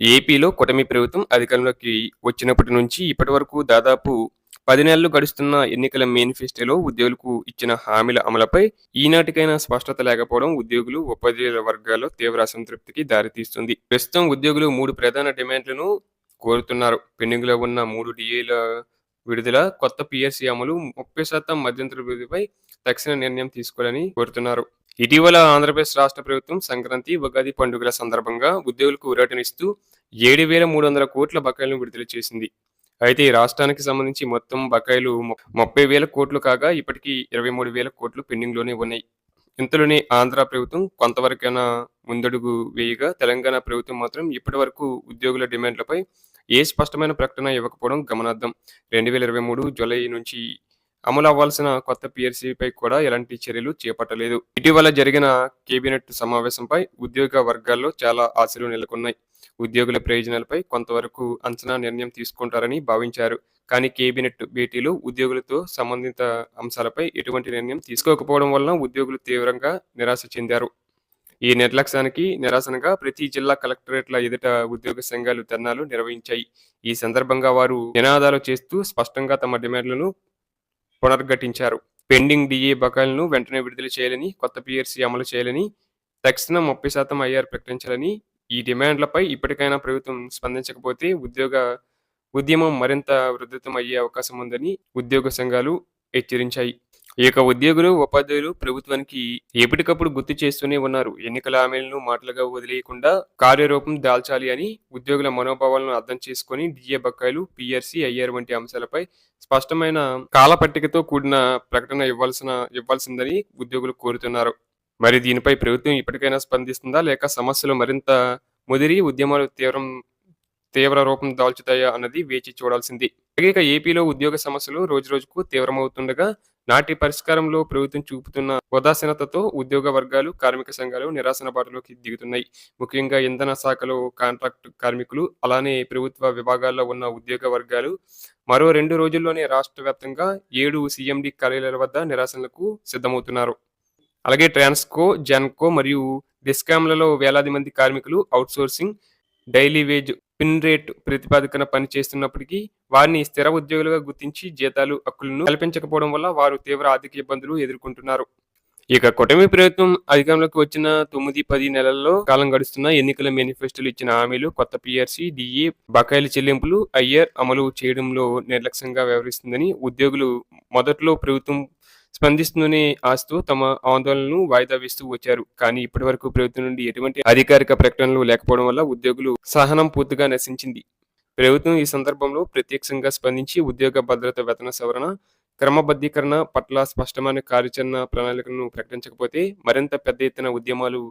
ఏపీలో కూటమి ప్రభుత్వం అధికారంలోకి వచ్చినప్పటి నుంచి ఇప్పటి వరకు దాదాపు పది నెలలు గడుస్తున్న ఎన్నికల మేనిఫెస్టోలో ఉద్యోగులకు ఇచ్చిన హామీల అమలుపై ఈనాటికైనా స్పష్టత లేకపోవడం ఉద్యోగులు ఉపాధ్యాయుల వర్గాల్లో తీవ్ర అసంతృప్తికి దారితీస్తుంది. ప్రస్తుతం ఉద్యోగులు మూడు ప్రధాన డిమాండ్లను కోరుతున్నారు. పెండింగ్లో ఉన్న మూడు డిఏల విడుదల కొత్త పిఎస్సి అమలు ముప్పై శాతం మధ్యంతర వృద్ధిపై తక్షణ నిర్ణయం తీసుకోవాలని కోరుతున్నారు. ఇటీవల ఆంధ్రప్రదేశ్ రాష్ట్ర ప్రభుత్వం సంక్రాంతి ఉగాది పండుగల సందర్భంగా ఉద్యోగులకు ఊరటనిస్తూ ఏడు వేల మూడు వందల కోట్ల బకాయిలను విడుదల చేసింది. అయితే ఈ రాష్ట్రానికి సంబంధించి మొత్తం బకాయిలు ముప్పై వేల కోట్లు కాగా ఇప్పటికీ ఇరవై మూడు వేల కోట్లు పెండింగ్లోనే ఉన్నాయి. ఇంతలోనే ఆంధ్ర ప్రభుత్వం కొంతవరకైనా ముందడుగు వేయగా తెలంగాణ ప్రభుత్వం మాత్రం ఇప్పటి వరకు ఉద్యోగుల డిమాండ్లపై ఏ స్పష్టమైన ప్రకటన ఇవ్వకపోవడం గమనార్థం రెండు వేల ఇరవై మూడు జూలై నుంచి అమలు అవ్వాల్సిన కొత్త పిఆర్సీపై కూడా ఎలాంటి చర్యలు చేపట్టలేదు. ఇటీవల జరిగిన కేబినెట్ సమావేశంపై ఉద్యోగ వర్గాల్లో చాలా ఆశలు నెలకొన్నాయి. ఉద్యోగుల ప్రయోజనాలపై కొంతవరకు అంచనా నిర్ణయం తీసుకుంటారని భావించారు. కానీ కేబినెట్ భేటీలు ఉద్యోగులతో సంబంధిత అంశాలపై ఎటువంటి నిర్ణయం తీసుకోకపోవడం వలన ఉద్యోగులు తీవ్రంగా నిరాశ చెందారు. ఈ నిర్లక్ష్యానికి నిరాశనగా ప్రతి జిల్లా కలెక్టరేట్ల ఎదుట ఉద్యోగ సంఘాలు ధర్నాలు నిర్వహించాయి. ఈ సందర్భంగా వారు నినాదాలు చేస్తూ స్పష్టంగా తమ డిమాండ్లను పునర్ఘటించారు. పెండింగ్ డిఏ బకాయిలను వెంటనే విడుదల చేయాలని కొత్త పిఆర్సీ అమలు చేయాలని తక్షణం ముప్పై శాతం ఐఆర్ ప్రకటించాలని ఈ డిమాండ్లపై ఇప్పటికైనా ప్రభుత్వం స్పందించకపోతే ఉద్యోగ ఉద్యమం మరింత వృద్ధితం అయ్యే అవకాశం ఉందని ఉద్యోగ సంఘాలు హెచ్చరించాయి. ఇక ఉద్యోగులు ఉపాధ్యాయులు ప్రభుత్వానికి ఎప్పటికప్పుడు గుర్తు చేస్తూనే ఉన్నారు. ఎన్నికల హామీలను మాటలుగా వదిలేయకుండా కార్యరూపం దాల్చాలి అని ఉద్యోగుల మనోభావాలను అర్థం చేసుకొని డిఏ బకాయిలు పిఆర్సీ ఐఆర్ వంటి అంశాలపై స్పష్టమైన కాలపట్టికతో కూడిన ప్రకటన ఇవ్వాల్సిన ఇవ్వాల్సిందని ఉద్యోగులు కోరుతున్నారు. మరి దీనిపై ప్రభుత్వం ఇప్పటికైనా స్పందిస్తుందా? లేక సమస్యలు మరింత ముదిరి ఉద్యమాలు తీవ్రం తీవ్ర రూపం దాల్చుతాయా అన్నది వేచి చూడాల్సింది. ఇక ఏపీలో ఉద్యోగ సమస్యలు రోజు రోజుకు తీవ్రమవుతుండగా నాటి పరిష్కారంలో ప్రభుత్వం చూపుతున్న ఉదాసీనతతో ఉద్యోగ వర్గాలు కార్మిక సంఘాలు నిరాశన బాటలోకి దిగుతున్నాయి. ముఖ్యంగా ఇంధన శాఖలో కాంట్రాక్ట్ కార్మికులు అలానే ప్రభుత్వ విభాగాల్లో ఉన్న ఉద్యోగ వర్గాలు మరో రెండు రోజుల్లోనే రాష్ట్ర వ్యాప్తంగా ఏడు సీఎండి కార్యాలయాల వద్ద నిరాశనలకు సిద్ధమవుతున్నారు. అలాగే ట్రాన్స్కో జెన్కో మరియు డిస్కామ్లలో వేలాది మంది కార్మికులు outsourcing daily wage piece rate ప్రతిపాదికన పనిచేస్తున్నప్పటికీ వారిని స్థిర ఉద్యోగులుగా గుర్తించి జీతాలు హక్కులను కల్పించకపోవడం వల్ల వారు తీవ్ర ఆర్థిక ఇబ్బందులు ఎదుర్కొంటున్నారు. ఇక కూటమి ప్రభుత్వం అధికారంలోకి వచ్చిన తొమ్మిది పది నెలల్లో కాలం గడుస్తున్న ఎన్నికల మేనిఫెస్టోలు ఇచ్చిన హామీలు కొత్త పిఆర్సీ డిఏ బకాయిల చెల్లింపులు ఐఆర్ అమలు చేయడంలో నిర్లక్ష్యంగా వ్యవహరిస్తుందని ఉద్యోగులు మొదట్లో ప్రభుత్వం స్పందిస్తుందని ఆస్తూ తమ ఆందోళనను వాయిదా వేస్తూ వచ్చారు. కానీ ఇప్పటి వరకు ప్రభుత్వం నుండి ఎటువంటి అధికారిక ప్రకటనలు లేకపోవడం వల్ల ఉద్యోగులు సహనం పూర్తిగా నశించింది. ప్రభుత్వం ఈ సందర్భంలో ప్రత్యక్షంగా స్పందించి ఉద్యోగ భద్రత వేతన సవరణ క్రమబద్ధీకరణ పట్ల స్పష్టమైన కార్యాచరణ ప్రణాళికలను ప్రకటించకపోతే మరింత పెద్ద ఎత్తున ఉద్యమాలు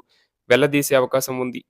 వెళ్ళదీసే అవకాశం ఉంది.